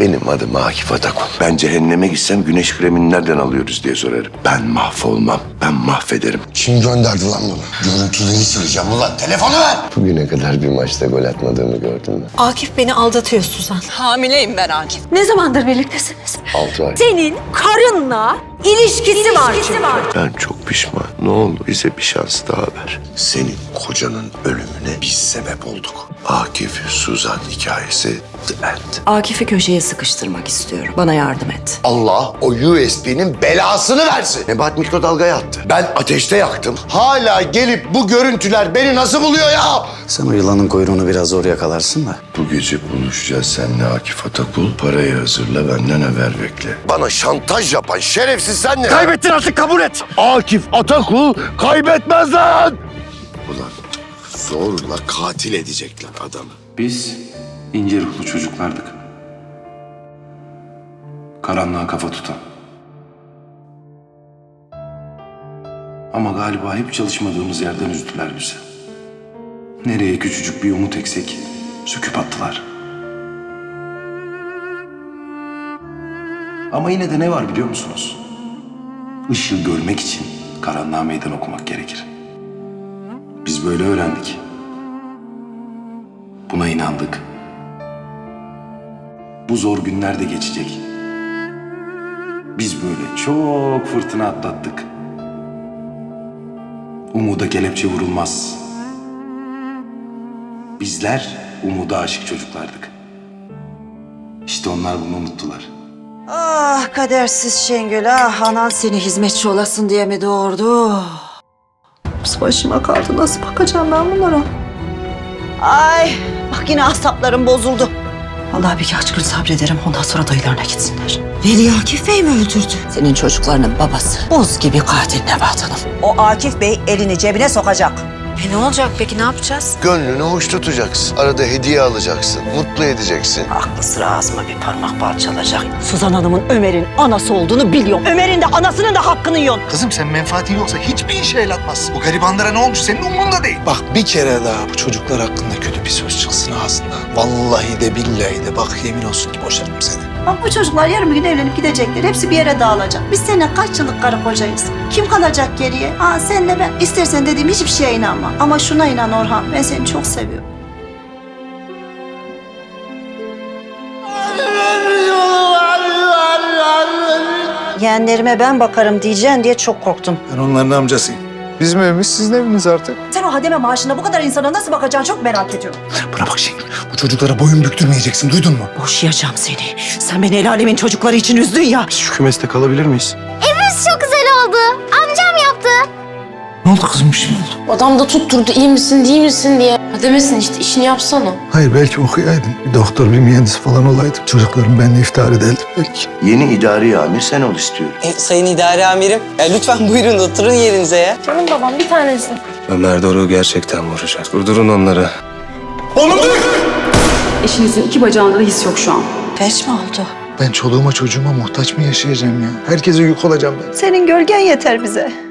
Benim adım Akif Atakul. Ben cehenneme gitsem güneş kremini nereden alıyoruz diye sorarım. Ben mahvolmam. Ben mahvederim. Kim gönderdi lan bunu? Görüntüleri sileceğim ulan. Telefonu ver. Bugüne kadar bir maçta gol atmadığımı gördün mü? Akif beni aldatıyor Suzan. Hamileyim ben Akif. Ne zamandır birliktesiniz? Altı ay. Senin karınla ilişkisi, var çünkü. Ben çok pişman. Ne olur bize bir şans daha ver. Senin kocanın ölümüne biz sebep olduk. Akif, Suzan hikayesi The End. Akif'i köşeye sıkıştırmak istiyorum. Bana yardım et. Allah o USB'nin belasını versin. Nebat mikrodalgaya attı. Ben ateşte yaktım. Hala gelip bu görüntüler beni nasıl buluyor ya? Sen o yılanın kuyruğunu biraz zor yakalarsın da. Bu gece buluşacağız seninle Akif Atakul. Parayı hazırla benden haber bekle. Bana şantaj yapan şerefsiz sen ne? Kaybettin artık kabul et. Akif Atakul kaybetmez lan. Ulan zorla katil edecekler adamı. Biz ince ruhlu çocuklardık. Karanlığa kafa tutan. Ama galiba hep çalışmadığımız yerden üzdüler bizi. Nereye küçücük bir umut eksik, söküp attılar. Ama yine de ne var biliyor musunuz? Işığı görmek için karanlığa meydan okumak gerekir. Biz böyle öğrendik. Buna inandık. Bu zor günler de geçecek. Biz böyle çok fırtına atlattık. Umuda kelepçe vurulmaz. Bizler umuda aşık çocuklardık. İşte onlar bunu unuttular. Ah kadersiz Şengül ah anan seni hizmetçi olasın diye mi doğurdu? Nasıl başıma kaldı nasıl bakacağım ben bunlara? Ay bak yine asaplarım bozuldu. Allah birkaç gün sabrederim ondan sonra dayılarına gitsinler. Veli Akif Bey mi öldürdü? Senin çocuklarının babası. Buz gibi katil Nebahat Hanım. O Akif Bey elini cebine sokacak. E ne olacak peki ne yapacağız? Gönlünü hoş tutacaksın. Arada hediye alacaksın. Mutlu edeceksin. Aklı sıra ağzıma bir parmak parçalacak. Suzan Hanım'ın Ömer'in anası olduğunu biliyorum. Ömer'in de anasının da hakkını yiyorsun. Kızım sen menfaatin yoksa hiçbir işe el atmazsın. Bu garibanlara ne olmuş senin umurunda değil. Bak bir kere daha bu çocuklar hakkında kötü bir söz çıksın ağzından. Vallahi de billahi de bak yemin olsun ki boşarım seni. Bak bu çocuklar yarın bir gün evlenip gidecekler. Hepsi bir yere dağılacak. Biz seninle kaç yıllık karı kocayız? Kim kalacak geriye? Ha senle ben. İstersen dediğim hiçbir şeye inanma. Ama şuna inan Orhan. Ben seni çok seviyorum. Yeğenlerime ben bakarım diyeceksin diye çok korktum. Ben onların amcasıyım. Bizim evimiz sizin eviniz artık. Sen o hademe maaşına bu kadar insana nasıl bakacaksın çok merak ediyorum. Buna bak Şengül. Bu çocuklara boyun büktürmeyeceksin duydun mu? Boşayacağım seni. Sen beni el alemin çocukları için üzdün ya. Şu kümeste kalabilir miyiz? çok güzel. Ne oldu kızım bir şey mi oldu? Adam da tutturdu iyi misin değil misin diye. Ha demesin işte işini yapsana. Hayır belki okuyaydın. Bir doktor bir mühendis falan olaydın. Çocuklarım benimle iftihar ederdi belki. Yeni idari amir sen ol istiyorum. E, sayın idare amirim, ya lütfen buyurun oturun yerinize ya. Canım babam bir tanesi. Ömer Doruk'u gerçekten vuracak. Durdurun onları. Eşinizin iki bacağında da his yok şu an. Feç mi oldu? Ben çoluğuma çocuğuma muhtaç mı yaşayacağım ya? Herkese yük olacağım ben. Senin gölgen yeter bize.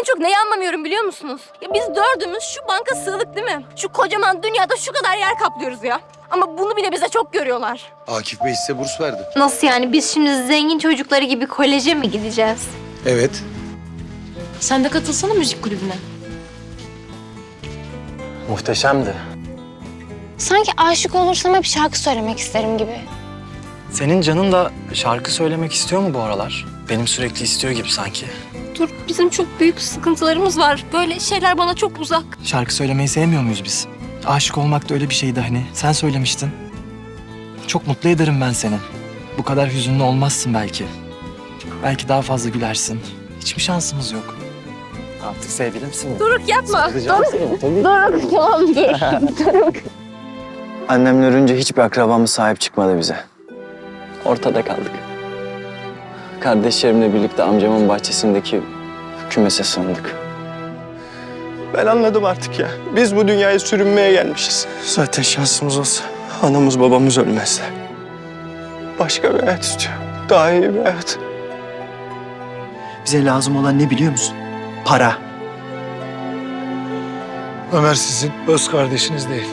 En çok neyi anlamıyorum biliyor musunuz? Ya biz dördümüz şu banka sığdık değil mi? Şu kocaman dünyada şu kadar yer kaplıyoruz ya. Ama bunu bile bize çok görüyorlar. Akif Bey size burs verdi. Nasıl yani? Biz şimdi zengin çocukları gibi koleje mi gideceğiz? Evet. Sen de katılsana müzik kulübüne. Muhteşemdi. Sanki aşık olursam hep şarkı söylemek isterim gibi. Senin canın da şarkı söylemek istiyor mu bu aralar? Benim sürekli istiyor gibi sanki. Dur bizim çok büyük sıkıntılarımız var. Böyle şeyler bana çok uzak. Şarkı söylemeyi sevmiyor muyuz biz? Aşık olmak da öyle bir şeydi hani. Sen söylemiştin. Çok mutlu ederim ben seni. Bu kadar hüzünlü olmazsın belki. Belki daha fazla gülersin. Hiçbir şansımız yok. Artık sevgilimsin. Doruk yapma. Doruk. Doruk tamam dur. Annemle ölünce hiçbir akrabamız sahip çıkmadı bize. Ortada kaldık. Kardeşlerimle birlikte amcamın bahçesindeki kümese sığındık. Ben anladım artık ya. Biz bu dünyaya sürünmeye gelmişiz. Zaten şansımız olsa anamız babamız ölmezler. Başka bir hayat istiyor. Daha iyi bir hayat. Bize lazım olan ne biliyor musun? Para. Ömer sizin öz kardeşiniz değil.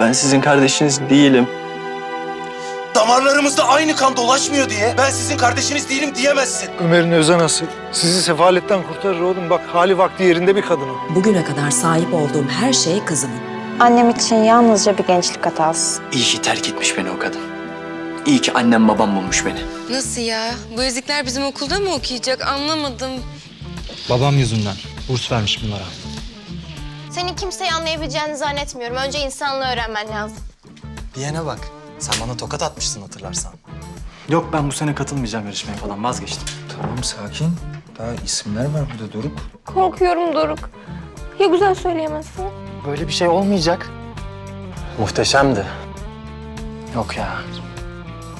Ben sizin kardeşiniz değilim. Damarlarımızda aynı kan dolaşmıyor diye ben sizin kardeşiniz değilim diyemezsin. Ömer'in özen nasıl? Sizi sefaletten kurtarır oğlum. Bak hali vakti yerinde bir kadın o. Bugüne kadar sahip olduğum her şey kızımın. Annem için yalnızca bir gençlik hatası. İyi ki terk etmiş beni o kadın. İyi ki annem babam bulmuş beni. Nasıl ya? Bu ezikler bizim okulda mı okuyacak? Anlamadım. Babam yüzünden. Burs vermiş bunlara. Senin kimseyi anlayabileceğini zannetmiyorum. Önce insanlığı öğrenmen lazım. Diyene bak. Sen bana tokat atmışsın hatırlarsan. Yok ben bu sene katılmayacağım yarışmaya falan vazgeçtim. Tamam sakin. Daha isimler var burada Doruk. Korkuyorum Doruk. Ya güzel söyleyemezsin? Böyle bir şey olmayacak. Muhteşemdi. Yok ya.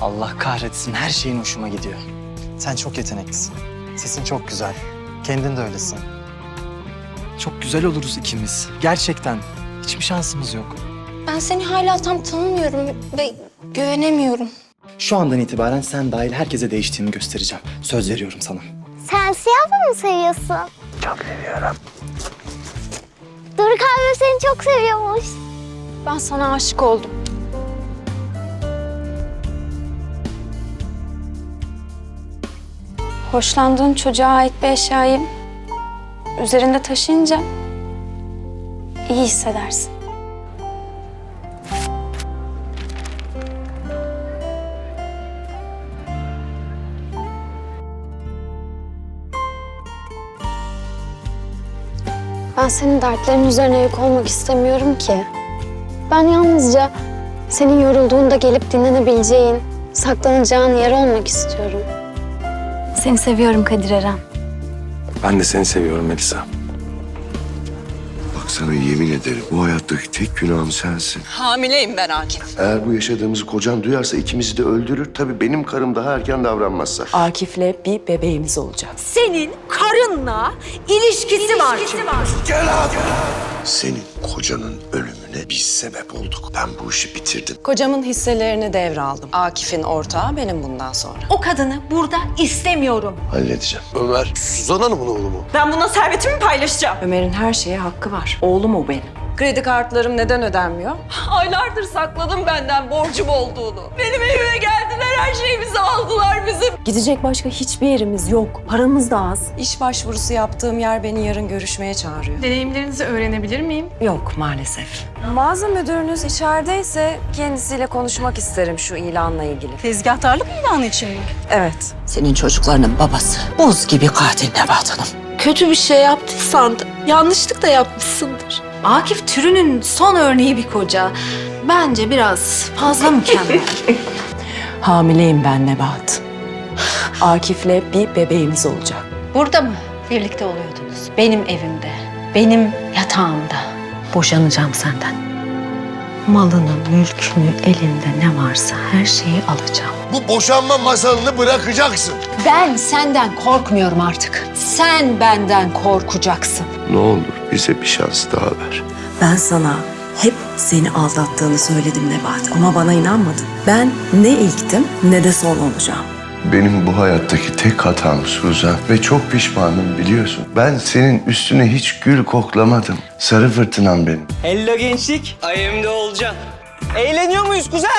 Allah kahretsin her şeyin hoşuma gidiyor. Sen çok yeteneklisin. Sesin çok güzel. Kendin de öylesin. Çok güzel oluruz ikimiz. Gerçekten. Hiçbir şansımız yok. Ben seni hala tam tanımıyorum ve güvenemiyorum. Şu andan itibaren sen dahil herkese değiştiğini göstereceğim. Söz veriyorum sana. Sen siyah mı seviyorsun? Çok seviyorum. Doruk abim seni çok seviyormuş. Ben sana aşık oldum. Hoşlandığın çocuğa ait bir eşyayı üzerinde taşıyınca iyi hissedersin. Ben senin dertlerin üzerine yük olmak istemiyorum ki. Ben yalnızca senin yorulduğunda gelip dinlenebileceğin, saklanacağın yer olmak istiyorum. Seni seviyorum Kadir Eren. Ben de seni seviyorum Melisa. Sana yemin ederim bu hayattaki tek günahım sensin. Hamileyim ben Akif. Eğer bu yaşadığımızı kocan duyarsa ikimizi de öldürür. Tabii benim karım daha erken davranmazsa. Akif'le bir bebeğimiz olacak. Senin karınla ilişkisi, var çünkü. Senin kocanın ölümüne biz sebep olduk. Ben bu işi bitirdim. Kocamın hisselerini devraldım. Akif'in ortağı benim bundan sonra. O kadını burada istemiyorum. Halledeceğim. Ömer, Suzan Hanım'ın oğlu mu? Ben bununla servetimi paylaşacağım. Ömer'in her şeye hakkı var. Oğlum o benim. Kredi kartlarım neden ödenmiyor? Aylardır sakladım benden borcum olduğunu. Benim evime geldiler, her şeyimizi aldılar bizim. Gidecek başka hiçbir yerimiz yok. Paramız da az. İş başvurusu yaptığım yer beni yarın görüşmeye çağırıyor. Deneyimlerinizi öğrenebilir miyim? Yok maalesef. Mağaza müdürünüz içerideyse kendisiyle konuşmak isterim şu ilanla ilgili. Tezgahtarlık ilanı için mi? Evet. Senin çocuklarının babası buz gibi katil Nebahat Hanım. Kötü bir şey yaptıysan da yanlışlık da yapmışsındır. Akif türünün son örneği bir koca. Bence biraz fazla mükemmel. Hamileyim ben Nebahat. Akif'le bir bebeğimiz olacak. Burada mı birlikte oluyordunuz? Benim evimde, benim yatağımda. Boşanacağım senden. Malını, mülkünü, elinde ne varsa her şeyi alacağım. Bu boşanma masalını bırakacaksın. Ben senden korkmuyorum artık. Sen benden korkacaksın. Ne olur bize bir şans daha ver. Ben sana hep seni aldattığını söyledim Nebahat ama bana inanmadın. Ben ne ilktim ne de son olacağım. Benim bu hayattaki tek hatam Suzan ve çok pişmanım biliyorsun. Ben senin üstüne hiç gül koklamadım. Sarı fırtınam benim. Hello gençlik. Ayımda Olcan. Eğleniyor muyuz kuzen?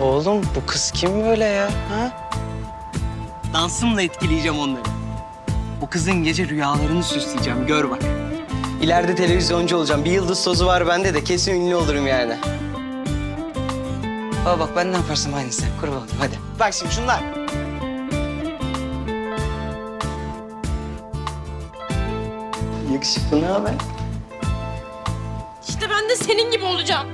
Oğlum bu kız kim böyle ya? Ha? Dansımla etkileyeceğim onları. Bu kızın gece rüyalarını süsleyeceğim. Gör bak. İleride televizyoncu olacağım. Bir yıldız tozu var bende de kesin ünlü olurum yani. Baba bak ben ne yaparsam aynısı. Kurban olayım hadi. Bak şimdi şunlar. Yakışıklı ne haber? İşte ben de senin gibi olacağım.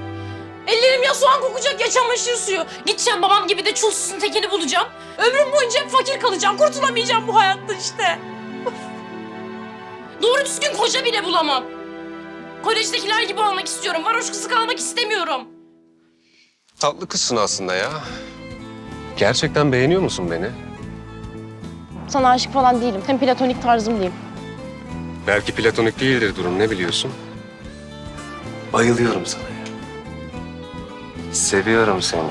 Ellerim ya soğan kokacak ya çamaşır suyu. Gideceğim babam gibi de çulsuzun tekini bulacağım. Ömrüm boyunca hep fakir kalacağım. Kurtulamayacağım bu hayatta işte. Of. Doğru düzgün koca bile bulamam. Kolejdekiler gibi olmak istiyorum. Varoş kızı kalmak istemiyorum. Tatlı kızsın aslında ya. Gerçekten beğeniyor musun beni? Sana aşık falan değilim. Hem platonik tarzım diyeyim. Belki platonik değildir durum ne biliyorsun? Bayılıyorum sana ya. Seviyorum seni.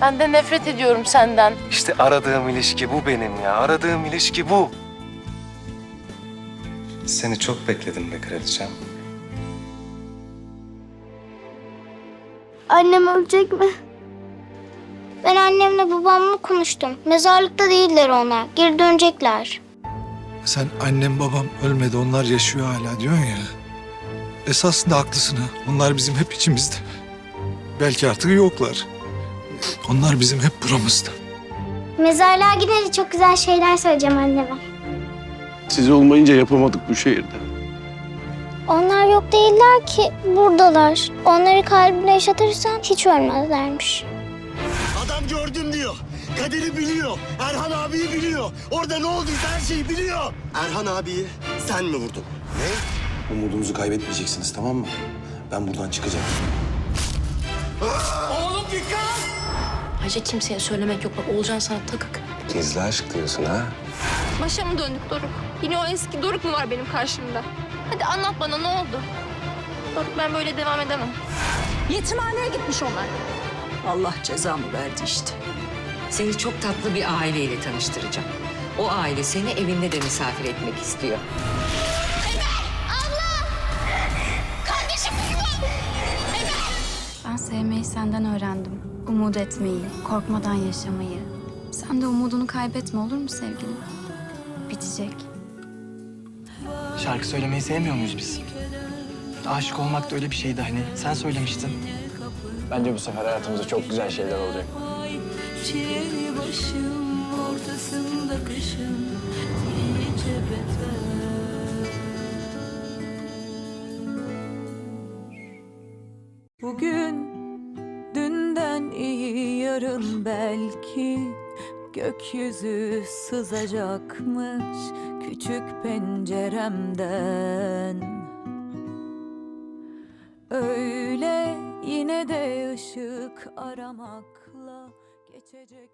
Ben de nefret ediyorum senden. İşte aradığım ilişki bu benim ya. Aradığım ilişki bu. Seni çok bekledim be kraliçem. Annem ölecek mi? Ben annemle babamla konuştum. Mezarlıkta değiller onlar. Geri dönecekler. Sen annem babam ölmedi onlar yaşıyor hala diyorsun ya. Esasında haklısın ha. Onlar bizim hep içimizde. Belki artık yoklar. Onlar bizim hep buramızda. Mezarlığa gidince çok güzel şeyler söyleyeceğim anneme. Siz olmayınca yapamadık bu şehirde. Onlar yok değiller ki. Buradalar. Onları kalbine yaşatırsan hiç ölmezlermiş. Adam gördüm diyor. Kaderi biliyor. Erhan abiyi biliyor. Orada ne olduysa her şeyi biliyor. Erhan abiyi sen mi vurdun? Umudunuzu kaybetmeyeceksiniz tamam mı? Ben buradan çıkacağım. Ayşe kimseye söylemek yok. Bak Olcan sana takık. Gizli aşk diyorsun ha? Başa mı döndük Doruk? Yine o eski Doruk mu var benim karşımda? Hadi anlat bana ne oldu? Doruk ben böyle devam edemem. Yetimhaneye gitmiş onlar. Allah cezamı verdi işte. Seni çok tatlı bir aileyle tanıştıracağım. O aile seni evinde de misafir etmek istiyor. Ben sevmeyi senden öğrendim. Umut etmeyi, korkmadan yaşamayı. Sen de umudunu kaybetme olur mu sevgilim? Bitecek. Şarkı söylemeyi sevmiyor muyuz biz? Aşık olmak da öyle bir şeydi hani. Sen söylemiştin. Bence bu sefer hayatımızda çok güzel şeyler olacak. Çiğ başım ortasında kışım iyice beter. Bugün dünden iyi yarın belki gökyüzü sızacakmış küçük penceremden. Öyle yine de ışık aramakla geçecek.